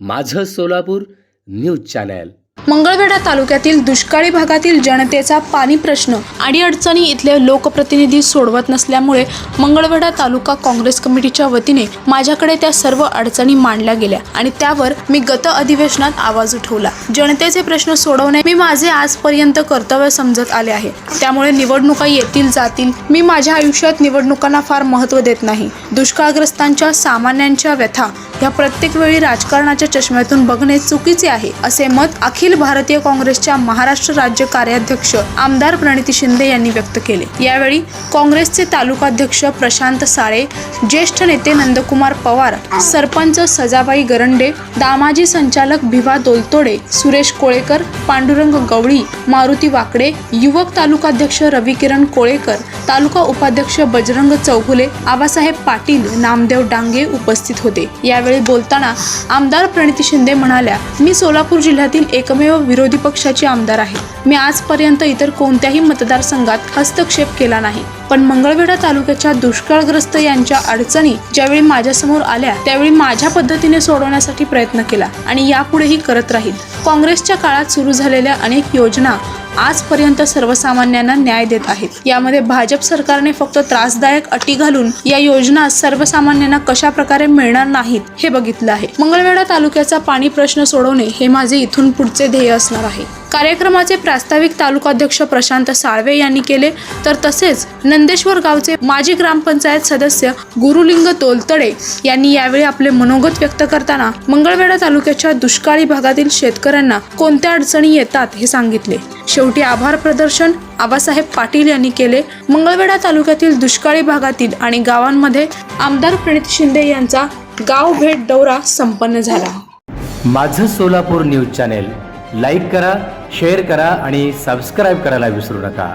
माझं Solapur news channel. Mangalvedha तालुक्यातील दुष्काळी भागातील जनतेचा पाणी प्रश्न. आणि अडचणी इथले लोकप्रतिनिधी सोडवत नसल्यामुळे मंगळवेढा तालुका काँग्रेस कमिटीच्या वतीने माझ्याकडे त्या सर्व अडचणी मांडल्या गेल्या आणि त्यावर मी गत अधिवेशनात आवाज उठवला. जनतेचे प्रश्न सोडवणे मी माझे आजपर्यंत कर्तव्य समजत आले आहे. त्यामुळे निवडणुका येतील जातील. मी माझ्या आयुष्यात निवडणुकांना फार महत्त्व देत नाही. दुष्काळग्रस्तांच्या सामान्यांच्या व्यथा ह्या प्रत्येक वेळी राजकारणाच्या चष्म्यातून बघणे चुकीचे आहे असे मत अखिल भारतीय काँग्रेसच्या महाराष्ट्र राज्य कार्याध्यक्ष आमदार प्रणिती शिंदे यांनी व्यक्त केले. यावेळी काँग्रेसचे तालुकाध्यक्ष प्रशांत साळे ज्येष्ठ नेते नंदकुमार पवार सरपंच सजाबाई गरंडे दामाजी संचालक भिवा दोलतोडे सुरेश कोळेकर पांडुरंग गवळी मारुती वाकडे युवक तालुकाध्यक्ष रविकिरण कोळेकर तालुका उपाध्यक्ष बजरंग चौगुले आबासाहेब पाटील नामदेव डांगे उपस्थित होते. यावेळी बोलताना आमदार प्रणिती शिंदे म्हणाल्या मी सोलापूर जिल्ह्यातील एकमेव विरोधी पक्षाची आमदार आहे. मी आजपर्यंत इतर कोणत्याही मतदारसंघात हस्तक्षेप केला नाही. पण मंगळवेढा तालुक्याच्या दुष्काळग्रस्त यांच्या अडचणी ज्यावेळी माझ्यासमोर आल्या त्यावेळी माझ्या पद्धतीने सोडवण्यासाठी प्रयत्न केला आणि यापुढेही करत राहील. काँग्रेसच्या काळात सुरू झालेल्या अनेक योजना आजपर्यंत सर्वसामान्यांना न्याय देत आहेत. यामध्ये भाजप सरकारने फक्त त्रासदायक अटी घालून या योजना सर्वसामान्यांना कशा प्रकारे मिळणार नाहीत हे बघितलं आहे. मंगळवेढा तालुक्याचा पाणी प्रश्न सोडवणे हे माझे इथून पुढचे ध्येय असणार आहे. कार्यक्रमाचे प्रास्ताविक तालुकाध्यक्ष प्रशांत साळवे यांनी केले तर तसेच न नंदेश्वर गावचे माजी ग्रामपंचायत सदस्य गुरुलिंग तोलतडे यांनी यावेळी आपले मनोगत व्यक्त करताना मंगळवेढा तालुक्याच्या दुष्काळी भागातील शेतकऱ्यांना कोणत्या अडचणी येतात हे सांगितले. शेवटी आभार प्रदर्शन आबासाहेब पाटील यांनी केले. मंगळवेढा तालुक्यातील दुष्काळी भागातील आणि गावांमध्ये आमदार प्रणित शिंदे यांचा गाव भेट दौरा संपन्न झाला. माझं सोलापूर न्यूज चॅनेल लाईक करा शेअर करा आणि सबस्क्राईब करायला विसरू नका.